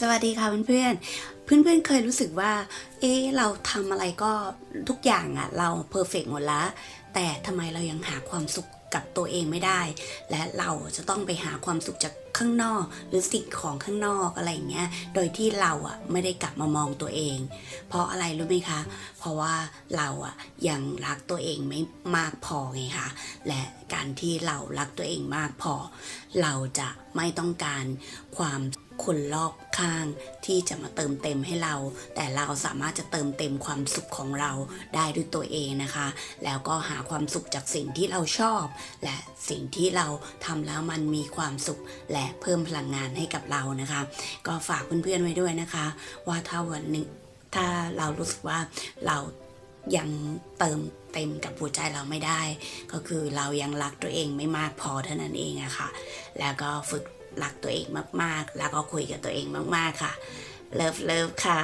สวัสดีค่ะเพื่อนๆ เพื่อนๆ เคยรู้สึกว่า เอ๊เราทำอะไรก็ทุกอย่างอะเราเพอร์เฟกหมดล้วแต่ทำไมเรายังหาความสุขกับตัวเองไม่ได้ และเราจะต้องไปหาความสุขจากข้างนอก หรือสิ่งของข้างนอกอะไรอย่างเงี้ย โดยที่เราอะไม่ได้กลับมามองตัวเอง เพราะอะไรรู้ไหมคะ เพราะว่าเราอะยังรักตัวเองไม่มากพอไงคะและการที่เรารักตัวเองมากพอ เราจะไม่ต้องการความ คนรอบข้างที่จะมาเติมเต็มให้เรา แต่เราสามารถจะเติมเต็มความสุขของเราได้ด้วยตัวเองนะคะ แล้วก็หาความสุขจากสิ่งที่เราชอบ และสิ่งที่เราทำแล้วมันมีความสุขและเพิ่มพลังงานให้กับเรานะคะ ก็ฝากเพื่อนๆไว้ด้วยนะคะ ว่าถ้าวันหนึ่งถ้าเรารู้สึกว่าเรา ยังเติมเต็มกับหัวใจเราไม่ได้ ก็คือเรายังรักตัวเองไม่มากพอเท่านั้นเองอะค่ะ แล้วก็ฝึกรักตัวเองมากๆ แล้วก็คุยกับตัวเองมากๆค่ะ เลิฟเลิฟค่ะ